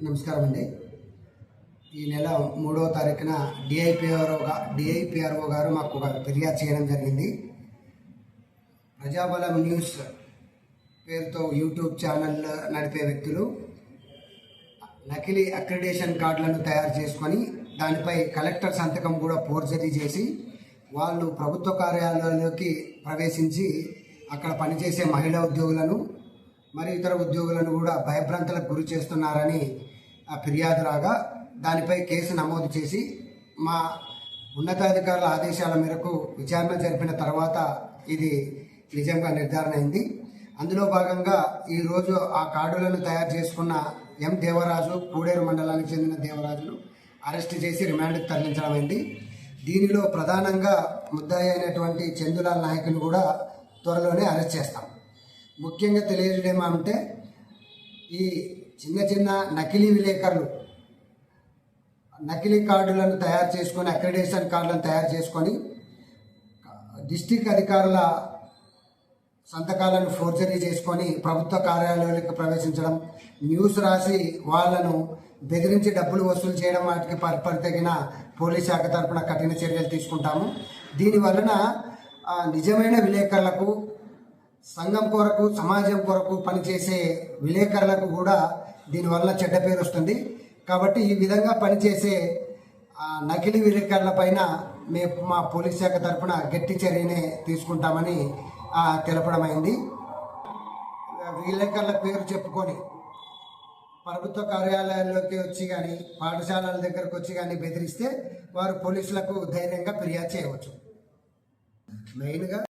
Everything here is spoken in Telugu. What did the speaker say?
నమస్కారం అండి ఈ నెల మూడవ తారీఖున డిఐపిఆర్ఓ డిఐపిఆర్ఓ గారు మాకు ఒక ఫిర్యాదు చేయడం జరిగింది. ప్రజాబలం న్యూస్ పేరుతో యూట్యూబ్ ఛానల్ నడిపే వ్యక్తులు నకిలీ అక్రిడేషన్ కార్డులను తయారు చేసుకొని దానిపై కలెక్టర్ సంతకం కూడా ఫోర్జరీ చేసి వాళ్ళు ప్రభుత్వ కార్యాలయాల్లోకి ప్రవేశించి అక్కడ పనిచేసే మహిళా ఉద్యోగులను మరి ఇతర ఉద్యోగులను కూడా భయభ్రాంతులకు గురి చేస్తున్నారని ఆ ఫిర్యాదు రాగా దానిపై కేసు నమోదు చేసి మా ఉన్నతాధికారుల ఆదేశాల మేరకు విచారణ జరిపిన తర్వాత ఇది నిజంగా నిర్ధారణ అయింది. అందులో భాగంగా ఈరోజు ఆ కార్డులను తయారు చేసుకున్న ఎం దేవరాజు కూడేరు మండలానికి చెందిన దేవరాజును అరెస్ట్ చేసి రిమాండ్కి తరలించడం అయింది. దీనిలో ప్రధానంగా ముద్దాయి అయినటువంటి చందులాల్ నాయకుని కూడా త్వరలోనే అరెస్ట్ చేస్తాం. ముఖ్యంగా తెలియజేయడం ఏమంటే ఈ చిన్న చిన్న నకిలీ విలేకరులు నకిలీ కార్డులను తయారు చేసుకొని అక్రిడేషన్ కార్డులను తయారు చేసుకొని డిస్టిక్ అధికారుల సంతకాలను ఫోర్జరీ చేసుకొని ప్రభుత్వ కార్యాలయాలకు ప్రవేశించడం న్యూస్ రాసి వాళ్ళను బెదిరించి డబ్బులు వసూలు చేయడం వాటికి పరి తగిన పోలీస్ శాఖ తరపున కఠిన చర్యలు తీసుకుంటాము. దీని వలన నిజమైన విలేకరులకు సంఘం కొరకు సమాజం కొరకు పనిచేసే విలేకరులకు కూడా దీనివల్ల చెడ్డ పేరు వస్తుంది. కాబట్టి ఈ విధంగా పనిచేసే నకిలీ విలేకరుల పైన మేము మా పోలీస్ శాఖ తరఫున గట్టి చర్యనే తీసుకుంటామని తెలపడం అయింది. విలేకరుల పేరు చెప్పుకొని ప్రభుత్వ కార్యాలయాల్లోకి వచ్చి కానీ పాఠశాలల దగ్గరకు వచ్చి కానీ బెదిరిస్తే వారు పోలీసులకు ధైర్యంగా ఫిర్యాదు చేయవచ్చు. మెయిన్గా